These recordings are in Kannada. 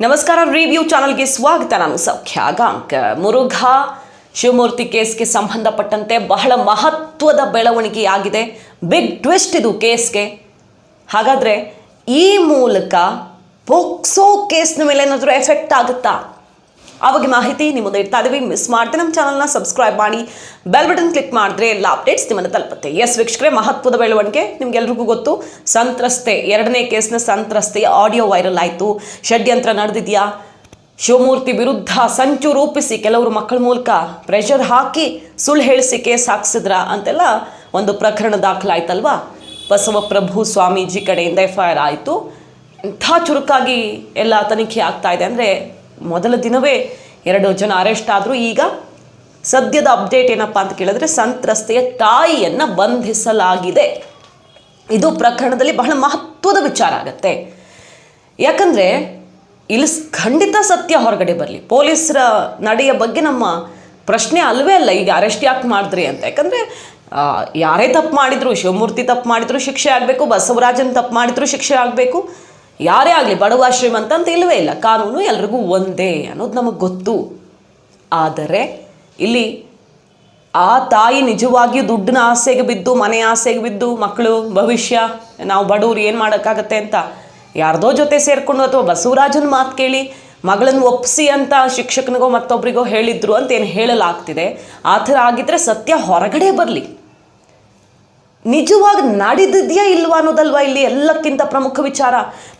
ನಮಸ್ಕಾರ ರಿವ್ಯೂ ಚಾನಲ್ಗೆ ಸ್ವಾಗತ. ನಾನು ಸೌಖ್ಯ ಗಾಂಕ್ ಮುರುಘಾ, ಶಿವಮೂರ್ತಿ ಕೇಸ್ಗೆ ಸಂಬಂಧಪಟ್ಟಂತೆ ಬಹಳ ಮಹತ್ವದ ಬೆಳವಣಿಗೆಯಾಗಿದೆ. ಬಿಗ್ ಟ್ವಿಸ್ಟ್ ಇದು ಕೇಸ್ಗೆ. ಹಾಗಾದರೆ ಈ ಮೂಲಕ ಪೋಕ್ಸೋ ಕೇಸ್ನ ಮೇಲೆ ಏನಾದರೂ ಎಫೆಕ್ಟ್ ಆಗುತ್ತಾ? ಬಗ್ಗೆ ಮಾಹಿತಿ ನಿಮ್ಮ ಇಡ್ತಾ ಇದೀವಿ. ಮಿಸ್ ಮಾಡದೆ ನಮ್ಮ ಚಾನಲ್ನ ಸಬ್ಸ್ಕ್ರೈಬ್ ಮಾಡಿ ಬೆಲ್ ಬಟನ್ ಕ್ಲಿಕ್ ಮಾಡಿದ್ರೆ ಎಲ್ಲ ಅಪ್ಡೇಟ್ಸ್ ನಿಮ್ಮನ್ನು ತಲುಪುತ್ತೆ. ಎಸ್ ವೀಕ್ಷಕರೇ, ಮಹತ್ವದ ಬೆಳವಣಿಗೆ ನಿಮ್ಗೆಲ್ರಿಗೂ ಗೊತ್ತು. ಸಂತ್ರಸ್ತೆ, ಎರಡನೇ ಕೇಸ್ನ ಸಂತ್ರಸ್ತೆಯ ಆಡಿಯೋ ವೈರಲ್ ಆಯಿತು. ಷಡ್ಯಂತ್ರ ನಡೆದಿದೆಯಾ? ಶಿವಮೂರ್ತಿ ವಿರುದ್ಧ ಸಂಚು ರೂಪಿಸಿ ಕೆಲವರು ಮಕ್ಕಳ ಮೂಲಕ ಪ್ರೆಷರ್ ಹಾಕಿ ಸುಳ್ಳು ಹೇಳಿಸಿ ಕೇಸ್ ಹಾಕ್ಸಿದ್ರ ಅಂತೆಲ್ಲ ಒಂದು ಪ್ರಕರಣ ದಾಖಲಾಯ್ತಲ್ವಾ? ಬಸವಪ್ರಭು ಸ್ವಾಮೀಜಿ ಕಡೆಯಿಂದ ಎಫ್ ಐ ಆರ್ ಆಯಿತು. ಇಂಥ ಚುರುಕಾಗಿ ಎಲ್ಲ ತನಿಖೆ ಆಗ್ತಾ ಇದೆ ಅಂದರೆ ಮೊದಲ ದಿನವೇ ಎರಡು ಜನ ಅರೆಸ್ಟ್ ಆದರೂ. ಈಗ ಸದ್ಯದ ಅಪ್ಡೇಟ್ ಏನಪ್ಪ ಅಂತ ಕೇಳಿದ್ರೆ ಸಂತ್ರಸ್ತೆಯ ತಾಯಿಯನ್ನು ಬಂಧಿಸಲಾಗಿದೆ. ಇದು ಪ್ರಕರಣದಲ್ಲಿ ಬಹಳ ಮಹತ್ವದ ವಿಚಾರ ಆಗತ್ತೆ. ಯಾಕಂದರೆ ಇಲ್ಲಿ ಖಂಡಿತ ಸತ್ಯ ಹೊರಗಡೆ ಬರಲಿ. ಪೊಲೀಸರ ನಡೆಯ ಬಗ್ಗೆ ನಮ್ಮ ಪ್ರಶ್ನೆ ಅಲ್ವೇ ಅಲ್ಲ, ಈಗ ಅರೆಸ್ಟ್ ಯಾಕೆ ಮಾಡಿದ್ರಿ ಅಂತ. ಯಾಕಂದರೆ ಯಾರೇ ತಪ್ಪು ಮಾಡಿದ್ರು, ಶಿವಮೂರ್ತಿ ತಪ್ಪು ಮಾಡಿದ್ರು ಶಿಕ್ಷೆ ಆಗಬೇಕು, ಬಸವರಾಜನ್ ತಪ್ಪು ಮಾಡಿದ್ರು ಶಿಕ್ಷೆ ಆಗಬೇಕು. ಯಾರೇ ಆಗಲಿ ಬಡವ ಶ್ರೀಮಂತ ಅಂತ ಇಲ್ಲವೇ ಇಲ್ಲ. ಕಾನೂನು ಎಲ್ರಿಗೂ ಒಂದೇ ಅನ್ನೋದು ನಮಗೆ ಗೊತ್ತು. ಆದರೆ ಇಲ್ಲಿ ಆ ತಾಯಿ ನಿಜವಾಗಿಯೂ ದುಡ್ಡಿನ ಆಸೆಗೆ ಬಿದ್ದು, ಮನೆ ಆಸೆಗೆ ಬಿದ್ದು, ಮಕ್ಕಳು, ಭವಿಷ್ಯ, ನಾವು ಬಡವ್ರು ಏನು ಮಾಡೋಕ್ಕಾಗತ್ತೆ ಅಂತ ಯಾರ್ದೋ ಜೊತೆ ಸೇರಿಕೊಂಡು ಅಥವಾ ಬಸವರಾಜನ ಮಾತು ಕೇಳಿ, ಮಗಳನ್ನು ಒಪ್ಪಿಸಿ ಅಂತ ಶಿಕ್ಷಕನಿಗೋ ಮತ್ತೊಬ್ಬರಿಗೋ ಹೇಳಿದ್ರು ಅಂತ ಏನು ಹೇಳಲಾಗ್ತಿದೆ. ಆ ಥರ ಆಗಿದ್ದರೆ ಸತ್ಯ ಹೊರಗಡೆ ಬರಲಿ. ನಿಜವಾಗಿ ನಡೆದಿದೆಯಾ ಇಲ್ವಾ ಅನ್ನೋದಲ್ವಾ ಇಲ್ಲಿ ಎಲ್ಲಕ್ಕಿಂತ ಪ್ರಮುಖ ವಿಚಾರ?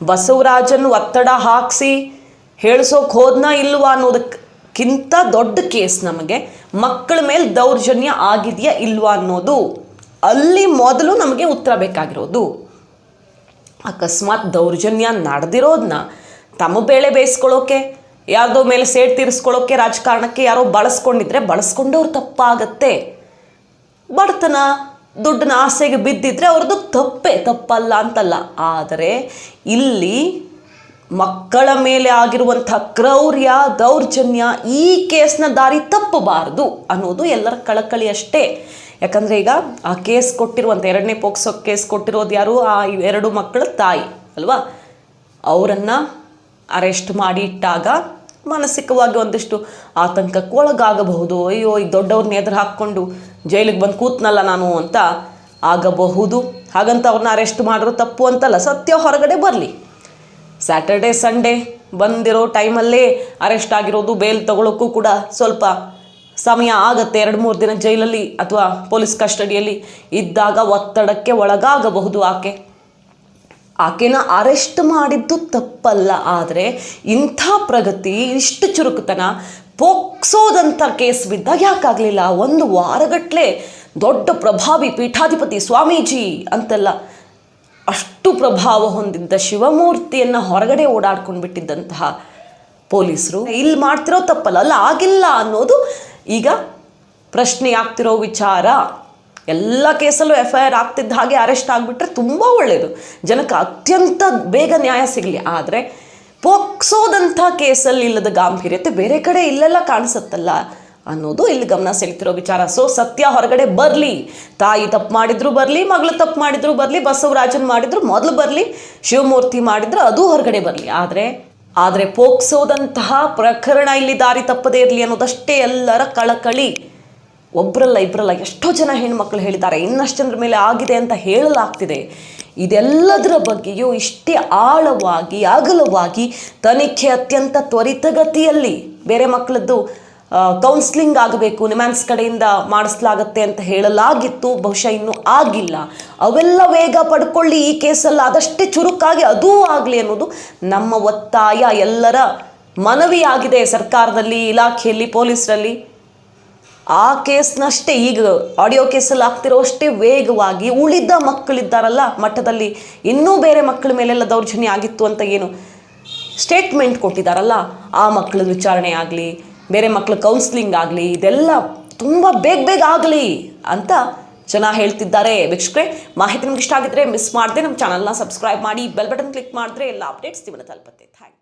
ಬಸವರಾಜನ್ ಒತ್ತಡ ಹಾಕಿಸಿ ಹೇಳಿಸೋಕೆ ಹೋದ್ನಾ ಇಲ್ವಾ ಅನ್ನೋದಕ್ಕಿಂತ ದೊಡ್ಡ ಕೇಸ್ ನಮಗೆ. ಮಕ್ಕಳ ಮೇಲೆ ದೌರ್ಜನ್ಯ ಆಗಿದೆಯಾ ಇಲ್ವಾ ಅನ್ನೋದು. ಅಲ್ಲಿ ಮೊದಲು ನಮಗೆ ಉತ್ತರ ಬೇಕಾಗಿರೋದು. ಅಕಸ್ಮಾತ್ ದೌರ್ಜನ್ಯ ನಡೆದಿರೋದನ್ನ ತಮ್ಮ ಬೇಳೆ ಬೇಯಿಸ್ಕೊಳ್ಳೋಕೆ, ಯಾರ್ದೋ ಮೇಲೆ ಸೇಡ್ ತೀರಿಸ್ಕೊಳ್ಳೋಕೆ, ರಾಜಕಾರಣಕ್ಕೆ ಯಾರೋ ಬಳಸ್ಕೊಂಡಿದ್ರೆ ಬಳಸ್ಕೊಂಡವ್ರು ತಪ್ಪಾಗತ್ತೆ. ಬಡತನ ದುಡ್ಡಿನ ಆಸೆಗೆ ಬಿದ್ದಿದ್ರೆ ಅವ್ರದ್ದು ತಪ್ಪೇ, ತಪ್ಪಲ್ಲ ಅಂತಲ್ಲ. ಆದರೆ ಇಲ್ಲಿ ಮಕ್ಕಳ ಮೇಲೆ ಆಗಿರುವಂಥ ಕ್ರೌರ್ಯ, ದೌರ್ಜನ್ಯ ಈ ಕೇಸ್ನ ದಾರಿ ತಪ್ಪಬಾರದು ಅನ್ನೋದು ಎಲ್ಲರ ಕಳಕಳಿ ಅಷ್ಟೇ. ಯಾಕಂದರೆ ಈಗ ಆ ಕೇಸ್ ಕೊಟ್ಟಿರುವಂಥ, ಎರಡನೇ ಪೋಕ್ಸೋ ಕೇಸ್ ಕೊಟ್ಟಿರೋದು ಯಾರು? ಆ ಎರಡು ಮಕ್ಕಳ ತಾಯಿ, ಅಲ್ವಾ? ಅವರನ್ನು ಅರೆಸ್ಟ್ ಮಾಡಿ ಇಟ್ಟಾಗ ಮಾನಸಿಕವಾಗಿ ಒಂದಿಷ್ಟು ಆತಂಕಕ್ಕೆ ಒಳಗಾಗಬಹುದು. ಅಯ್ಯೋ, ಈ ದೊಡ್ಡವ್ರನ್ನ ಎದುರು ಹಾಕ್ಕೊಂಡು ಜೈಲಿಗೆ ಬಂದು ಕೂತ್ನಲ್ಲ ನಾನು ಅಂತ ಆಗಬಹುದು. ಹಾಗಂತ ಅವ್ರನ್ನ ಅರೆಸ್ಟ್ ಮಾಡಿರೋ ತಪ್ಪು ಅಂತಲ್ಲ, ಸತ್ಯ ಹೊರಗಡೆ ಬರಲಿ. ಸ್ಯಾಟರ್ಡೆ ಸಂಡೇ ಬಂದಿರೋ ಟೈಮಲ್ಲೇ ಅರೆಸ್ಟ್ ಆಗಿರೋದು ಬೇಲ್ ತಗೊಳ್ಳೋಕ್ಕೂ ಕೂಡ ಸ್ವಲ್ಪ ಸಮಯ ಆಗತ್ತೆ. ಎರಡು, ಮೂರು ದಿನ ಜೈಲಲ್ಲಿ ಅಥವಾ ಪೊಲೀಸ್ ಕಸ್ಟಡಿಯಲ್ಲಿ ಇದ್ದಾಗ ಒತ್ತಡಕ್ಕೆ ಒಳಗಾಗಬಹುದು ಆಕೆ. ಆಕೆನ ಅರೆಸ್ಟ್ ಮಾಡಿದ್ದು ತಪ್ಪಲ್ಲ, ಆದರೆ ಇಂಥ ಪ್ರಗತಿ, ಇಷ್ಟು ಚುರುಕುತನ ಪೋಕ್ಸೋದಂಥ ಕೇಸ್ ಬಿದ್ದಾಗ ಯಾಕಾಗಲಿಲ್ಲ? ಒಂದು ವಾರಗಟ್ಟಲೆ ದೊಡ್ಡ ಪ್ರಭಾವಿ ಪೀಠಾಧಿಪತಿ ಸ್ವಾಮೀಜಿ ಅಂತೆಲ್ಲ ಅಷ್ಟು ಪ್ರಭಾವ ಹೊಂದಿದ್ದ ಶಿವಮೂರ್ತಿಯನ್ನು ಹೊರಗಡೆ ಓಡಾಡ್ಕೊಂಡು ಬಿಟ್ಟಿದ್ದಂತಹ ಪೊಲೀಸರು. ಇಲ್ಲಿ ಮಾಡ್ತಿರೋ ತಪ್ಪಲ್ಲ, ಅಲ್ಲ ಆಗಿಲ್ಲ ಅನ್ನೋದು ಈಗ ಪ್ರಶ್ನೆ ಆಗ್ತಿರೋ ವಿಚಾರ. ಎಲ್ಲ ಕೇಸಲ್ಲೂ ಎಫ್ ಐ ಆರ್ ಆಗ್ತಿದ್ದ ಹಾಗೆ ಅರೆಸ್ಟ್ ಆಗಿಬಿಟ್ರೆ ತುಂಬ ಒಳ್ಳೆಯದು ಜನಕ್ಕೆ ಅತ್ಯಂತ ಬೇಗ ನ್ಯಾಯ ಸಿಗಲಿ. ಆದರೆ ಪೋಕ್ಸೋದಂಥ ಕೇಸಲ್ಲಿ ಇಲ್ಲದ ಗಾಂಭೀರ್ಯತೆ ಬೇರೆ ಕಡೆ ಇಲ್ಲೆಲ್ಲ ಕಾಣಿಸುತ್ತಲ್ಲ ಅನ್ನೋದು ಇಲ್ಲಿ ಗಮನ ಸೆಳಿತಿರೋ ವಿಚಾರ. ಸೊ ಸತ್ಯ ಹೊರಗಡೆ ಬರಲಿ. ತಾಯಿ ತಪ್ಪು ಮಾಡಿದ್ರು ಬರಲಿ, ಮಗಳು ತಪ್ಪು ಮಾಡಿದ್ರು ಬರಲಿ, ಬಸವರಾಜನ್ ಮಾಡಿದ್ರು ಮೊದಲು ಬರಲಿ, ಶಿವಮೂರ್ತಿ ಮಾಡಿದ್ರು ಅದು ಹೊರಗಡೆ ಬರಲಿ. ಆದರೆ ಆದರೆ ಪೋಕ್ಸೋದಂತಹ ಪ್ರಕರಣ ಇಲ್ಲಿ ದಾರಿ ತಪ್ಪದೇ ಇರಲಿ ಅನ್ನೋದಷ್ಟೇ ಎಲ್ಲರ ಕಳಕಳಿ. ಒಬ್ಬರಲ್ಲ ಇಬ್ಬರಲ್ಲ ಎಷ್ಟೋ ಜನ ಹೆಣ್ಮಕ್ಳು ಹೇಳಿದ್ದಾರೆ, ಇನ್ನಷ್ಟು ಜನರ ಮೇಲೆ ಆಗಿದೆ ಅಂತ ಹೇಳಲಾಗ್ತಿದೆ. ಇದೆಲ್ಲದರ ಬಗ್ಗೆಯೂ ಇಷ್ಟೇ ಆಳವಾಗಿ, ಅಗಲವಾಗಿ ತನಿಖೆ ಅತ್ಯಂತ ತ್ವರಿತಗತಿಯಲ್ಲಿ ಬೇರೆ ಮಕ್ಕಳದ್ದು ಕೌನ್ಸ್ಲಿಂಗ್ ಆಗಬೇಕು, ನಿಮ್ಯಾನ್ಸ್ ಕಡೆಯಿಂದ ಮಾಡಿಸ್ಲಾಗತ್ತೆ ಅಂತ ಹೇಳಲಾಗಿತ್ತು, ಬಹುಶಃ ಇನ್ನೂ ಆಗಿಲ್ಲ. ಅವೆಲ್ಲ ವೇಗ ಪಡ್ಕೊಳ್ಳಿ, ಈ ಕೇಸಲ್ಲಿ ಆದಷ್ಟೇ ಚುರುಕಾಗಿ ಅದೂ ಆಗಲಿ ಅನ್ನೋದು ನಮ್ಮ ಒತ್ತಾಯ ಎಲ್ಲರ ಮನವಿಯಾಗಿದೆ ಸರ್ಕಾರದಲ್ಲಿ, ಇಲಾಖೆಯಲ್ಲಿ, ಪೊಲೀಸರಲ್ಲಿ. ಆ ಕೇಸ್ನಷ್ಟೇ ಈಗ ಆಡಿಯೋ ಕೇಸಲ್ಲಿ ಆಗ್ತಿರೋ ಅಷ್ಟೇ ವೇಗವಾಗಿ ಉಳಿದ ಮಕ್ಕಳಿದ್ದಾರಲ್ಲ, ಮಠದಲ್ಲಿ ಇನ್ನೂ ಬೇರೆ ಮಕ್ಕಳ ಮೇಲೆಲ್ಲ ದೌರ್ಜನ್ಯ ಆಗಿತ್ತು ಅಂತ ಏನು ಸ್ಟೇಟ್ಮೆಂಟ್ ಕೊಟ್ಟಿದ್ದಾರಲ್ಲ, ಆ ಮಕ್ಕಳ ವಿಚಾರಣೆ ಆಗಲಿ, ಬೇರೆ ಮಕ್ಕಳ ಕೌನ್ಸಿಲಿಂಗ್ ಆಗಲಿ, ಇದೆಲ್ಲ ತುಂಬ ಬೇಗ ಬೇಗ ಆಗಲಿ ಅಂತ ಜನ ಹೇಳ್ತಿದ್ದಾರೆ. ವೀಕ್ಷಕರೇ, ಮಾಹಿತಿ ನಿಮ್ಗೆ ಇಷ್ಟ ಆಗಿದ್ರೆ ಮಿಸ್ ಮಾಡದೆ, ನಮ್ಮ ಚಾನಲ್ನ ಸಬ್ಸ್ಕ್ರೈಬ್ ಮಾಡಿ ಬೆಲ್ ಬಟನ್ ಕ್ಲಿಕ್ ಮಾಡಿದ್ರೆ ಎಲ್ಲ ಅಪ್ಡೇಟ್ಸ್ ನಿಮ್ಮನ್ನು ತಲುಪುತ್ತೆ. ಥ್ಯಾಂಕ್